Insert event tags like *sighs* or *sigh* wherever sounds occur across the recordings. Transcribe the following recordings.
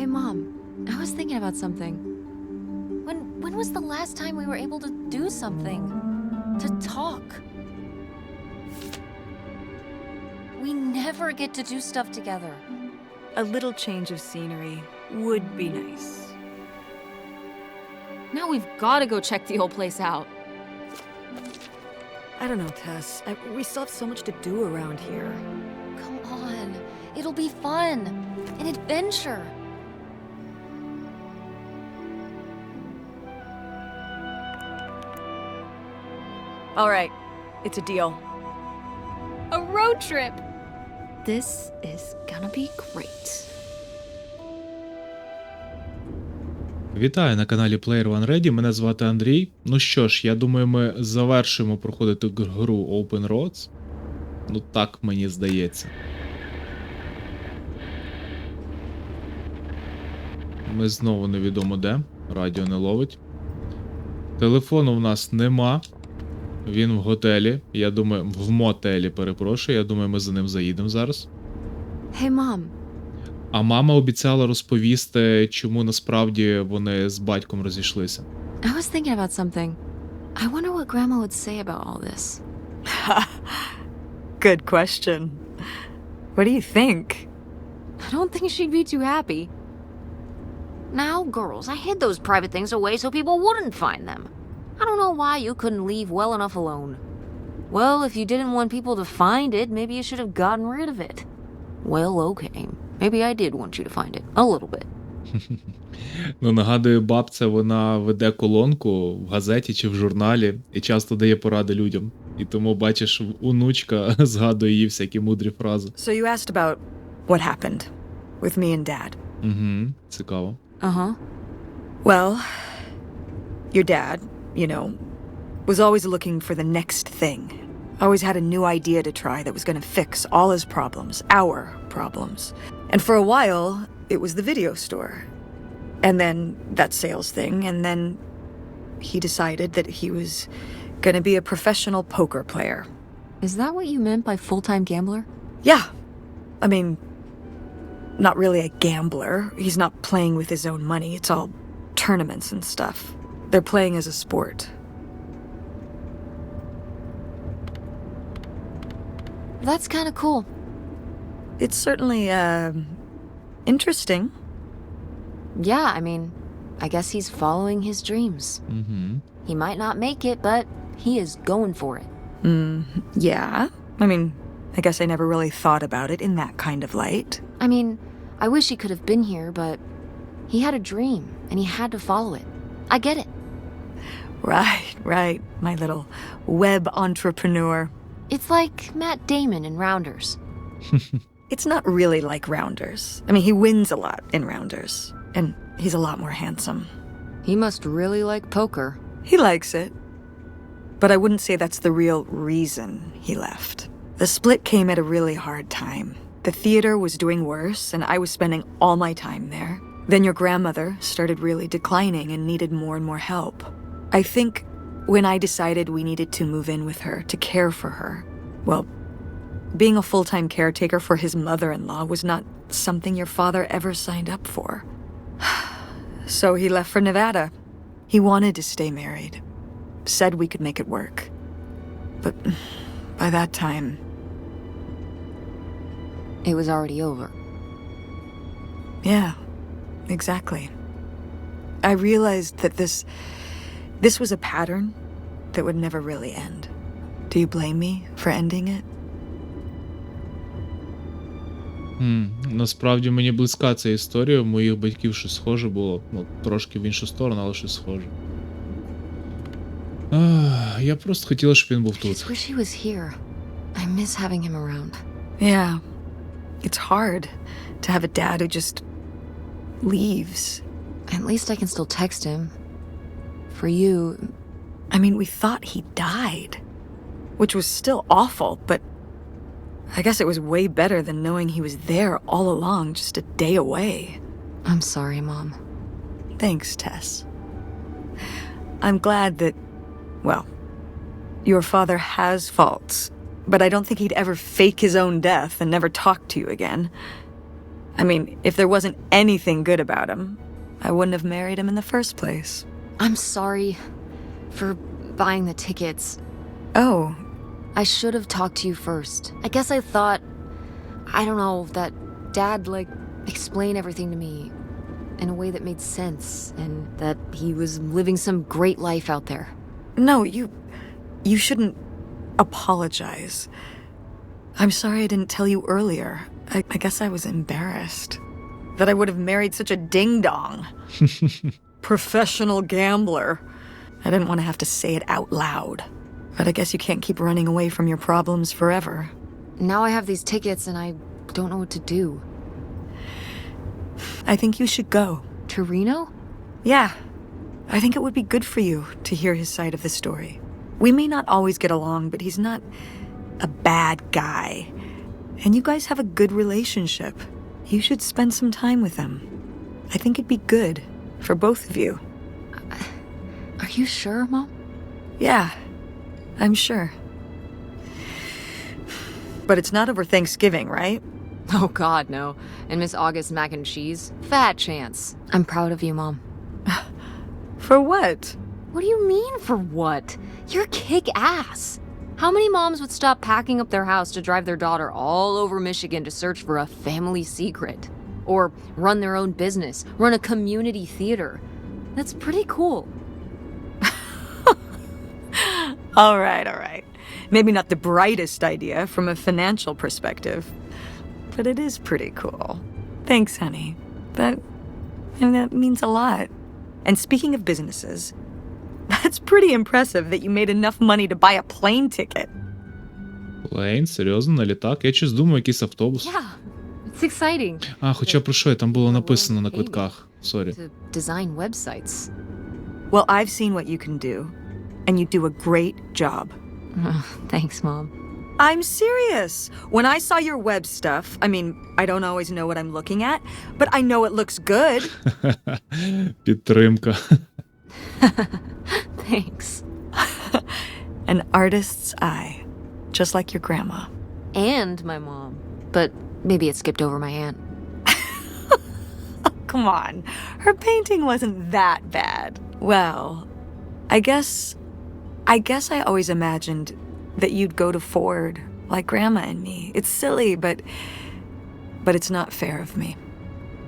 Hey, Mom, I was thinking about something. When when was the last time we were able to do something? To talk? We never get to do stuff together. A little change of scenery would be nice. Now we've got to go check the old place out. I don't know, Tess. I, we still have so much to do around here. Come on. It'll be fun. An adventure. All right, it's a deal. A road trip. This is gonna be great. Вітаю на каналі Player One Ready. Мене звати Андрій. Ну що ж, я думаю, ми завершимо проходити гру Open Roads. Ну так мені здається. Ми знову невідомо де. Радіо не ловить. Телефону в нас нема. Він в готелі. Я думаю, в мотелі, перепрошую. Я думаю, ми за ним заїдемо зараз. Hey, Mom. А мама обіцяла розповісти, чому насправді вони з батьком розійшлися. I was thinking about something. I wonder what Grandma would say about all this. Good question. What do you think? I don't think she'd be too happy. Now, girls, I hid those private things away so people wouldn't find them. I don't know why you couldn't leave well enough alone. Well, if you didn't want people to find it, maybe you should have gotten rid of it. Well, okay. Maybe I did want you to find it. A little bit. Ну, нагадую, бабця вона веде колонку в газеті чи в журналі і часто дає поради людям. І тому, бачиш, онучка згадує їй всякі мудрі фрази. So you asked about what happened with me and Dad. Угу, цікаво. Uh huh. Well, your dad, you know, was always looking for the next thing. Always had a new idea to try that was going to fix all his problems, our problems. And for a while, it was the video store. And then that sales thing, and then he decided that he was going to be a professional poker player. Is that what you meant by full time gambler? Yeah. I mean, not really a gambler. He's not playing with his own money. It's all tournaments and stuff. They're playing as a sport. That's kind of cool. It's certainly, uh, interesting. Yeah, I mean, I guess he's following his dreams. Mm-hmm. He might not make it, but he is going for it. Mm, yeah. I mean, I guess I never really thought about it in that kind of light. I mean, I wish he could have been here, but he had a dream and he had to follow it. I get it. Right, right, my little web entrepreneur. It's like Matt Damon in Rounders. *laughs* It's not really like Rounders. I mean, he wins a lot in Rounders, and he's a lot more handsome. He must really like poker. He likes it. But I wouldn't say that's the real reason he left. The split came at a really hard time. The theater was doing worse, and I was spending all my time there. Then your grandmother started really declining and needed more and more help. I think when I decided we needed to move in with her to care for her, well, being a full time caretaker for his mother in law was not something your father ever signed up for. *sighs* so he left for Nevada. He wanted to stay married, said we could make it work. But by that time, It was already over. yeah, exactly. I realized that this this was a pattern that would never really end. Do you blame me for ending it? Хм, насправді мені близька ця історія. У моїх батьків щось схоже було. Ну, трошки в іншу сторону, але щось схоже. Ах, я просто хотіла, щоб він був I тут. just wish he was here. I miss having him around. Yeah. It's hard to have a dad who just leaves. At least I can still text him. for you, I mean, we thought he died, which was still awful, but I guess it was way better than knowing he was there all along, just a day away. I'm sorry, Mom. Thanks, Tess. I'm glad that, well, your father has faults, but I don't think he'd ever fake his own death and never talk to you again. I mean, if there wasn't anything good about him, I wouldn't have married him in the first place. I'm sorry for buying the tickets. Oh, I should have talked to you first. I guess I thought, I don't know, that Dad, like, explain everything to me in a way that made sense and that he was living some great life out there. no, you. You shouldn't apologize. I'm sorry I didn't tell you earlier. I, I guess I was embarrassed. That I would have married such a ding dong. *laughs* Professional gambler. I didn't want to have to say it out loud. But I guess you can't keep running away from your problems forever. Now I have these tickets and I don't know what to do. I think you should go. To Reno? Yeah. I think it would be good for you to hear his side of the story. We may not always get along, but he's not a bad guy. And you guys have a good relationship. You should spend some time with him. I think it'd be good for both of you. Uh, are you sure, Mom? Yeah, I'm sure. But it's not over Thanksgiving, right? Oh, God, no. And Miss August mac and cheese? Fat chance. I'm proud of you, Mom. *sighs* For what? What do you mean, for what? You're kick ass. How many moms would stop packing up their house to drive their daughter all over Michigan to search for a family secret? Or run their own business, run a community theater? That's pretty cool. *laughs* All right, all right. Maybe not the brightest idea from a financial perspective, but it is pretty cool. Thanks, honey. That and that means a lot. And speaking of businesses, *laughs* that's pretty impressive that you made enough money to buy a plane ticket. Плейн, серйозно, на літак? Я щось думаю, якийсь автобус. Yeah, it's exciting А, хоча про що там було написано на квитках. Сорі. to design websites. Well, I've seen what you can do, and you do a great job. Thanks, Mom. I'm serious. When I saw your web stuff, I mean, I don't always know what I'm looking at, but I know it looks good. *laughs* Підтримка. *laughs* Thanks. An artist's eye, just like your grandma. And my mom. But maybe it skipped over my aunt. *laughs* Come on, her painting wasn't that bad. Well, I guess. I guess I always imagined that you'd go to Ford, like Grandma and me. It's silly, but. But it's not fair of me.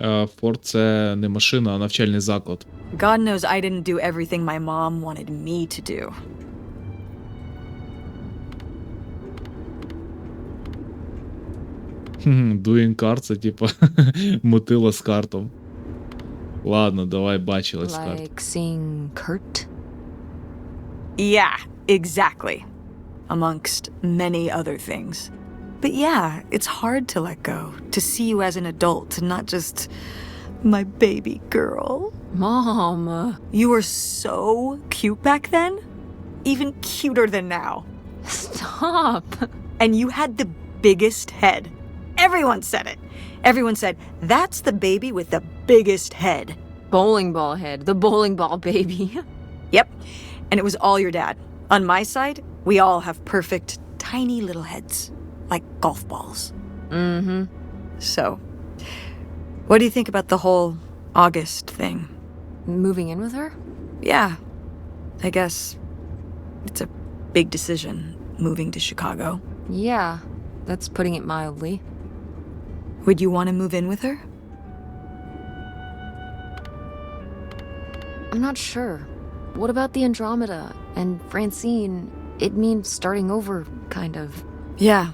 Е, Форд це не машина, а навчальний заклад. God knows I didn't do everything my mom wanted me to do. *laughs* Doing card це типа *laughs* мотила з картом. Ладно, давай бачили з карт. Like seeing Kurt? Yeah, exactly. Amongst many other things. But yeah, it's hard to let go, to see you as an adult, and not just my baby girl. Mom. uh, You were so cute back then, even cuter than now. Stop. And you had the biggest head. Everyone said it. Everyone said, that's the baby with the biggest head. Bowling ball head. The bowling ball baby. *laughs* Yep. And it was all your dad. On my side, we all have perfect, tiny little heads, like golf balls. mm hmm. So, what do you think about the whole August thing? Moving in with her? Yeah, I guess it's a big decision moving to Chicago. Yeah, that's putting it mildly. Would you want to move in with her? I'm not sure. What about the Andromeda and Francine? It means starting over, kind of. Yeah.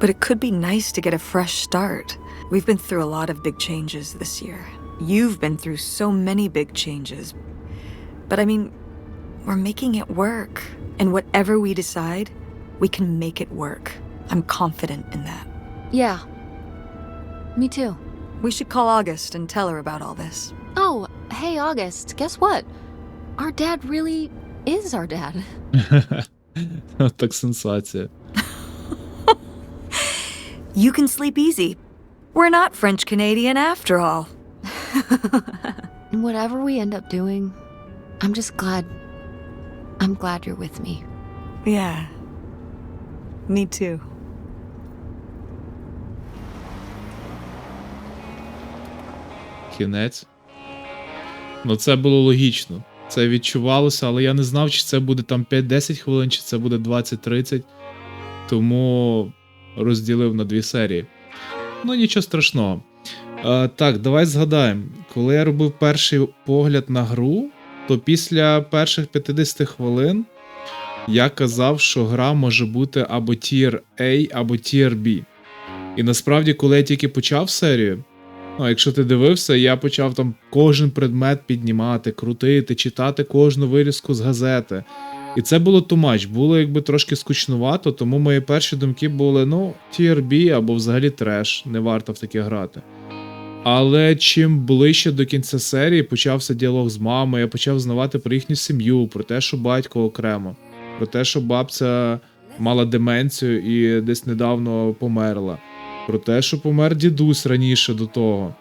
But it could be nice to get a fresh start. We've been through a lot of big changes this year. You've been through so many big changes. But I mean, we're making it work. And whatever we decide, we can make it work. I'm confident in that. Yeah. Me too. We should call August and tell her about all this. Oh, hey, August, guess what? Our dad really is our dad. *laughs* так сенсація. *laughs* You can sleep easy. We're not French Canadian after all. *laughs* And whatever we end up doing, I'm just glad. I'm glad you're with me. Yeah. Me too. Кінець. Ну, це було логічно. Це відчувалося, але я не знав, чи це буде там 5-10 хвилин, чи це буде 20-30. Тому розділив на дві серії. Ну, нічого страшного. Е, так, давай згадаємо. Коли я робив перший погляд на гру, то після перших 50 хвилин я казав, що гра може бути або Tier A, або Tier B. І насправді, коли я тільки почав серію, ну, якщо ти дивився, я почав там кожен предмет піднімати, крутити, читати кожну вирізку з газети. І це було much, було якби трошки скучнувато, тому мої перші думки були: ну, Tier B або взагалі треш, не варто в таке грати. Але чим ближче до кінця серії почався діалог з мамою, я почав знавати про їхню сім'ю, про те, що батько окремо, про те, що бабця мала деменцію і десь недавно померла, про те, що помер дідусь раніше до того.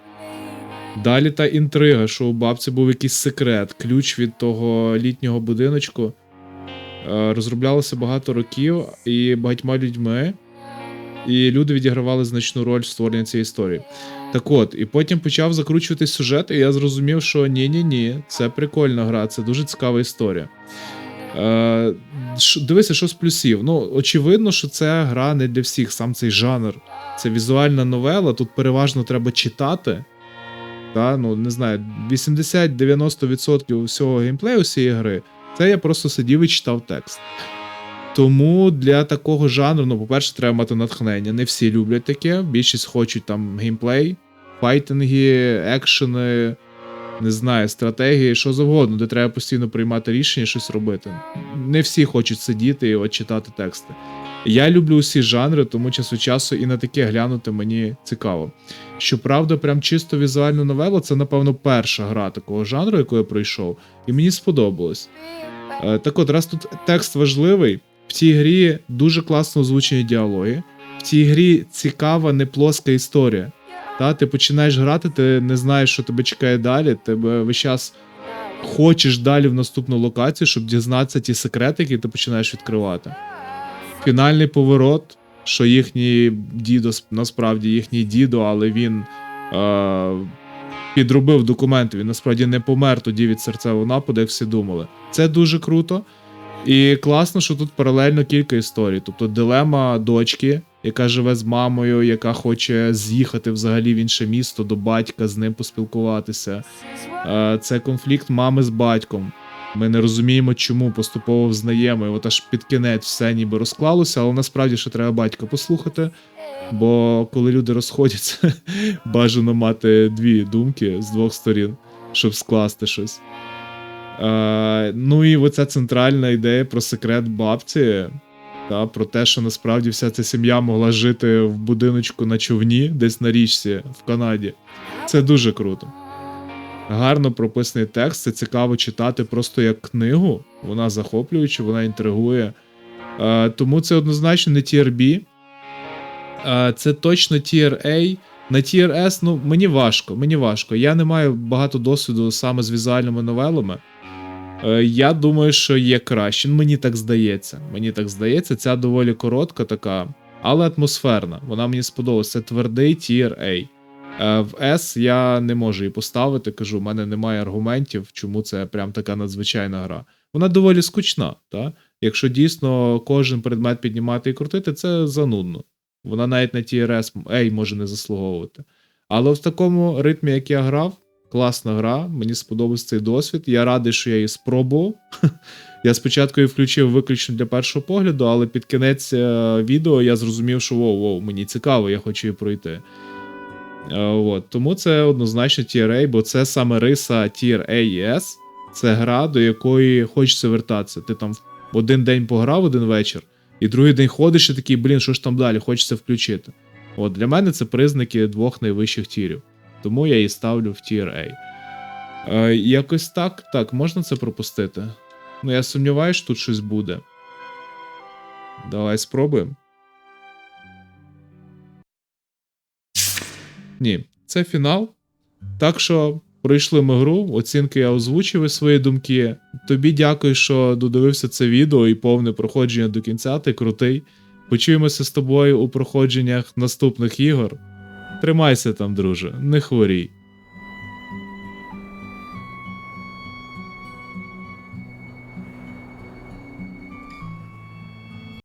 Далі та інтрига, що у бабці був якийсь секрет, ключ від того літнього будиночку. Е, Розроблялося багато років і багатьма людьми, і люди відігравали значну роль в створенні цієї історії. Так от, і потім почав закручувати сюжет, і я зрозумів, що ні-ні ні, це прикольна гра, це дуже цікава історія. Е, дивися, що з плюсів. Ну, очевидно, що це гра не для всіх, сам цей жанр. Це візуальна новела, тут переважно треба читати. Та, ну, не знаю, 80-90% всього геймплею цієї гри це я просто сидів і читав текст. Тому для такого жанру, ну, по-перше, треба мати натхнення. Не всі люблять таке, більшість хочуть там геймплей, файтинги, екшени, не знаю, стратегії, що завгодно, де треба постійно приймати рішення, щось робити. Не всі хочуть сидіти і от читати тексти. Я люблю усі жанри, тому час від часу і на таке глянути мені цікаво. Щоправда, прям чисто візуальну новелу це, напевно, перша гра такого жанру, яку я пройшов, і мені сподобалось. Е, Так от, раз тут текст важливий, в цій грі дуже класно озвучені діалоги. В цій грі цікава, не плоска історія. Та, ти починаєш грати, ти не знаєш, що тебе чекає далі. Тебе весь час хочеш далі в наступну локацію, щоб дізнатися ті секрети, які ти починаєш відкривати. Фінальний поворот, що їхній дідо, насправді їхній дідо, але він е, підробив документи. Він насправді не помер тоді від серцевого нападу, як всі думали. Це дуже круто. І класно, що тут паралельно кілька історій. Тобто дилема дочки, яка живе з мамою, яка хоче з'їхати взагалі в інше місто до батька, з ним поспілкуватися. Е, Це конфлікт мами з батьком. Ми не розуміємо, чому поступово взнаємо, і от аж під кінець все ніби розклалося, але насправді ще треба батька послухати. Бо коли люди розходяться, *laughs* бажано мати дві думки з двох сторін, щоб скласти щось. Е, ну і оця центральна ідея про секрет бабці, та, про те, що насправді вся ця сім'я могла жити в будиночку на човні, десь на річці в Канаді. Це дуже круто. Гарно прописаний текст, це цікаво читати просто як книгу. Вона захоплююча, вона інтригує. Е, тому це однозначно не Tier B. Е, це точно Tier A. На Tier S, ну мені важко, мені важко. Я не маю багато досвіду саме з візуальними новелами. Е, Я думаю, що є краще. Мені так здається. Мені так здається, ця доволі коротка така, але атмосферна. Вона мені сподобалася. Це твердий Tier A. Е, В S я не можу її поставити. Кажу, в мене немає аргументів, чому це прям така надзвичайна гра. Вона доволі скучна, та? Якщо дійсно кожен предмет піднімати і крутити, це занудно. Вона навіть на TRS A може не заслуговувати. Але в такому ритмі, як я грав, класна гра, мені сподобався цей досвід. Я радий, що я її спробував. *laughs* Я спочатку її включив виключно для першого погляду, але під кінець е, відео я зрозумів, що воу, воу, мені цікаво, я хочу її пройти. Е, От. Тому це однозначно Tier A, бо це саме риса Tier A Це гра, до якої хочеться вертатися. Ти там один день пограв один вечір, і другий день ходиш і такий, блін, що ж там далі, хочеться включити. От для мене це признаки двох найвищих тірів. Тому я її ставлю в Tier A. Е, якось так, так, можна це пропустити. Ну, я сумніваюся, що тут щось буде. Давай спробуємо. Ні, це фінал. Так що пройшли ми гру, оцінки я озвучив і свої думки. Тобі дякую, що додивився це відео і повне проходження до кінця. Ти крутий. Почуємося з тобою у проходженнях наступних ігор. Тримайся там, друже, не хворій.